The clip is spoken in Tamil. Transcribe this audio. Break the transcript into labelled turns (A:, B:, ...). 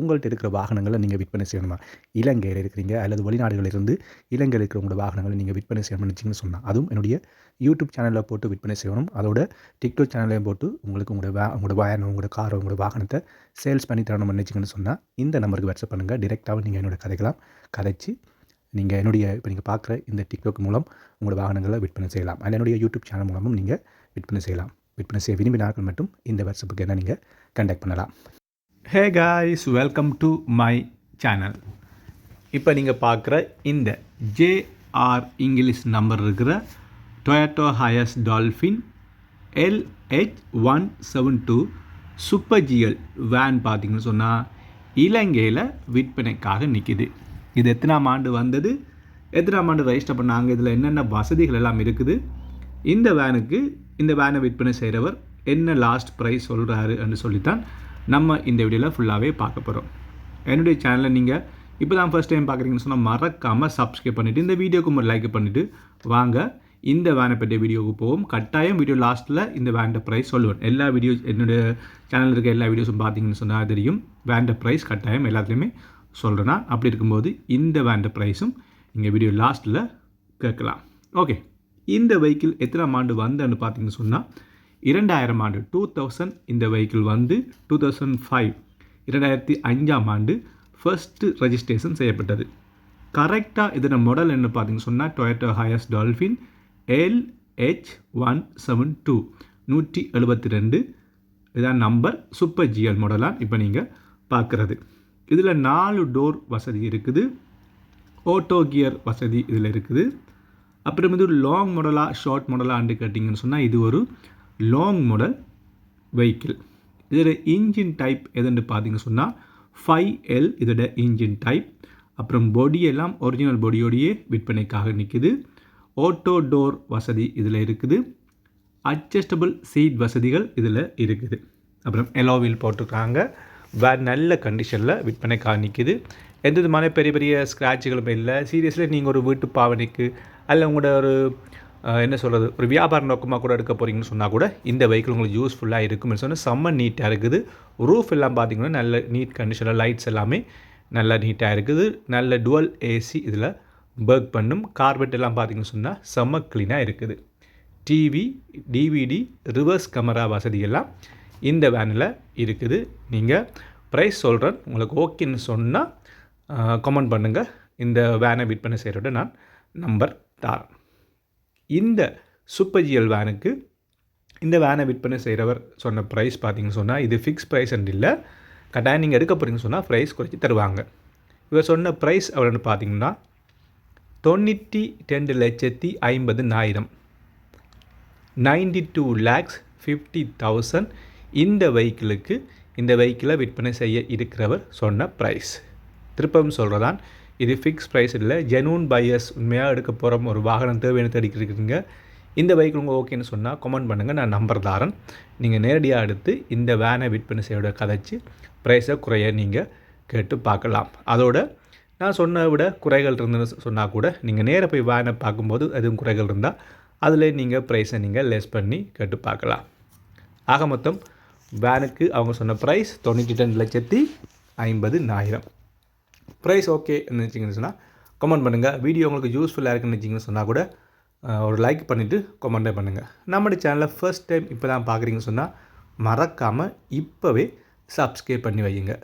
A: உங்கள்கிட்ட இருக்கிற வாகனங்களை நீங்கள் விற்பனை செய்யணுமா? இலங்கையில் இருக்கிறீங்க அல்லது வெளிநாடுகளிலிருந்து இலங்கையில் இருக்கிற உங்களோட வாகனங்களை நீங்கள் விற்பனை செய்யணும்னு நினச்சிங்கன்னு சொன்னால் அதுவும் என்னுடைய யூடியூப் சேனலில் போட்டு விற்பனை செய்யணும். அதோட டிக்டாக் சேனலையும் போட்டு உங்களுக்கு உங்களோட வா உங்களோட வாகனம் உங்களோட கார் உங்களோட வாகனத்தை சேல்ஸ் பண்ணி தரணும்னு நினச்சிங்கன்னு சொன்னால் இந்த நம்பருக்கு வாட்ஸ்அப் பண்ணுங்கள் டிரெக்டாகவும் நீங்கள் என்னோட கதைக்கலாம் கதைச்சு நீங்கள் என்னுடைய இப்போ நீங்கள் பார்க்குற இந்த டிக்டாக் மூலம் உங்களோட வாகனங்களை விற்பனை செய்யலாம். அண்ட் என்னுடைய யூடியூப் சேனல் மூலமும் நீங்கள் விற்பனை செய்யலாம். விற்பனை செய்ய விரும்பினார்கள் மட்டும் இந்த வாட்ஸ்அப்புக்கு என்ன நீங்கள் கண்டக்ட் பண்ணலாம்.
B: Hey guys welcome to my channel இப்போ நீங்கள் பார்க்குற இந்த ஜேஆர் இங்கிலீஷ் நம்பர் இருக்கிற Toyota Hiace Dolphin LH one seven two super GL van பார்த்தீங்கன்னு சொன்னால் இலங்கையில் விற்பனைக்காக நிற்கிது இது எத்தனாம் ஆண்டு வந்தது? எத்தனாம் ஆண்டு ரெஜிஸ்டர் பண்ணாங்க? இதில் என்னென்ன வசதிகள் எல்லாம் இருக்குது? இந்த வேனுக்கு இந்த வேனை விற்பனை செய்கிறவர் என்ன லாஸ்ட் ப்ரைஸ் சொல்கிறாரு என்று சொல்லித்தான் நம்ம இந்த வீடியோவில் ஃபுல்லாகவே பார்க்க போகிறோம் என்னுடைய சேனலை நீங்கள் இப்போ தான் ஃபஸ்ட் டைம் பார்க்குறீங்கன்னு சொன்னால் மறக்காமல் சப்ஸ்கிரைப் பண்ணிவிட்டு இந்த வீடியோக்கு ஒரு லைக் பண்ணிவிட்டு வாங்க. இந்த வேனை பற்றிய வீடியோவுக்கு போவோம். கட்டாயம் வீடியோ லாஸ்ட்டில் இந்த வேண்ட ப்ரைஸ் சொல்லுவேன். எல்லா வீடியோ என்னுடைய சேனலில் இருக்க எல்லா வீடியோஸும் பார்த்தீங்கன்னு சொன்னால் தெரியும். வேண்ட ப்ரைஸ் கட்டாயம் எல்லாத்துலேயுமே சொல்கிறேன்னா அப்படி இருக்கும்போது இந்த வேண்ட ப்ரைஸும் இங்கே வீடியோ லாஸ்ட்டில் கேட்கலாம். ஓகே இந்த வெஹிக்கிள் எத்தனாம் ஆண்டு வந்தேன்னு பார்த்தீங்கன்னு சொன்னால் இரண்டாயிரம் ஆண்டு டூ தௌசண்ட் இந்த வெஹிக்கிள் வந்து டூ தௌசண்ட் ஃபைவ் இரண்டாயிரத்தி அஞ்சாம் ஆண்டு ஃபர்ஸ்ட்டு ரெஜிஸ்ட்ரேஷன் செய்யப்பட்டது. கரெக்டாக இதோட மாடல் என்ன பார்த்தீங்கன்னு சொன்னால் Toyota Hiace Dolphin LH one seven two நூற்றி எழுபத்தி ரெண்டு. இதான் நம்பர் சூப்பர் ஜிஎல் மாடலாக இப்போ நீங்கள் பார்க்குறது. இதில் நாலு டோர் வசதி இருக்குது. ஓட்டோ கியர் வசதி இதில் இருக்குது. அப்புறம் இது லாங் மாடலாக ஷார்ட் மாடலாக கேட்டிங்கன்னு சொன்னால் இது ஒரு லாங் மாடல் வெஹிக்கிள் இதோட இன்ஜின் டைப் எதுன்னு பார்த்தீங்கன்னு சொன்னால் ஃபைவ் எல் இதோட இன்ஜின் டைப் அப்புறம் பொடியெல்லாம் ஒரிஜினல் பொடியோடையே விற்பனைக்காக நிற்குது ஓட்டோ டோர் வசதி இதில் இருக்குது. அட்ஜஸ்டபிள் சீட் வசதிகள் இதில் இருக்குது. அப்புறம் எலோவில் போட்டிருக்காங்க. வேறு நல்ல கண்டிஷனில் விற்பனைக்காக நிற்கிது எந்த விதமான பெரிய பெரிய ஸ்க்ராட்சுகளும் இல்லை. சீரியஸ்லி நீங்கள் ஒரு வீட்டு பாவனைக்கு அல்ல உங்களோட ஒரு என்ன சொல்கிறது ஒரு வியாபார நோக்கமாக கூட எடுக்க போகிறீங்கன்னு சொன்னால் கூட இந்த வெஹிக்கிள் உங்களுக்கு யூஸ்ஃபுல்லாக இருக்கும்னு சொன்னால் செம்ம நீட்டாக இருக்குது. ரூஃப் எல்லாம் பார்த்தீங்கன்னா நல்ல நீட் கண்டிஷனில் லைட்ஸ் எல்லாமே நல்லா நீட்டாக இருக்குது. நல்ல டுவல் ஏசி இதில் பர்க் பண்ணும். கார்பெட் எல்லாம் பார்த்தீங்கன்னு சொன்னால் செம்ம க்ளீனாக இருக்குது. டிவி டிவிடி ரிவர்ஸ் கேமரா வசதியெல்லாம் இந்த வேனில் இருக்குது. நீங்கள் ப்ரைஸ் சொல்கிறேன் உங்களுக்கு ஓகேன்னு சொன்னால் கமெண்ட் பண்ணுங்கள் இந்த வேனை விற்பனை செய்கிறோட நான் நம்பர் தாரேன். இந்த சூப்பர்ஜிஎல் வேனுக்கு இந்த வேனை விற்பனை செய்கிறவர் சொன்ன ப்ரைஸ் பார்த்தீங்கன்னு சொன்னால் இது ஃபிக்ஸ் ப்ரைஸ் இல்லை. கட்டாயம் நீங்கள் எடுக்க போகிறீங்கன்னு சொன்னால் ப்ரைஸ் குறைச்சி தருவாங்க. இவர் சொன்ன ப்ரைஸ் எவ்வளோன்னு பார்த்தீங்கன்னா தொண்ணூற்றி ரெண்டு லட்சத்தி ஐம்பது நாயிரம் ninety two lakhs fifty thousand இந்த வெஹிக்கிளுக்கு இந்த வெஹிக்கிளை விற்பனை செய்ய இருக்கிறவர் சொன்ன ப்ரைஸ் திருப்பம் சொல்கிறதான் இது ஃபிக்ஸ் ப்ரைஸ் இல்லை. ஜெனூன் பையர்ஸ் உண்மையாக எடுக்க போகிற ஒரு வாகனம் தேவையான தேடிக்கிறீங்க இந்த பைக் உங்கள் ஓகேன்னு சொன்னால் கமெண்ட் பண்ணுங்கள் நான் நம்பர் தாரன். நீங்கள் நேரடியாக எடுத்து இந்த வேனை விற்பனை செய்யோட கதைச்சி ப்ரைஸை குறைய நீங்கள் கேட்டு பார்க்கலாம். அதோட நான் சொன்ன விட குறைகள் இருந்துன்னு சொன்னால் கூட நீங்கள் நேராக போய் வேனை பார்க்கும்போது எதுவும் குறைகள் இருந்தால் அதில் நீங்கள் ப்ரைஸை நீங்கள் லெஸ் பண்ணி கேட்டு பார்க்கலாம். ஆக மொத்தம் வேனுக்கு அவங்க சொன்ன ப்ரைஸ் தொண்ணூற்றி ரெண்டு லட்சத்தி ஐம்பது நாயிரம். ப்ரைஸ் ஓகே நினச்சிங்கன்னு சொன்னால் கமெண்ட் பண்ணுங்கள் வீடியோ உங்களுக்கு யூஸ்ஃபுல்லாக இருக்குன்னு நினச்சிங்கன்னு சொன்னால் கூட ஒரு லைக் பண்ணிவிட்டு கமெண்டே பண்ணுங்கள் நம்மளுடைய சேனலை ஃபஸ்ட் டைம் இப்போ தான் பார்க்குறீங்கன்னு சொன்னால் மறக்காமல் இப்போவே சப்ஸ்கிரைப் பண்ணி வையுங்க.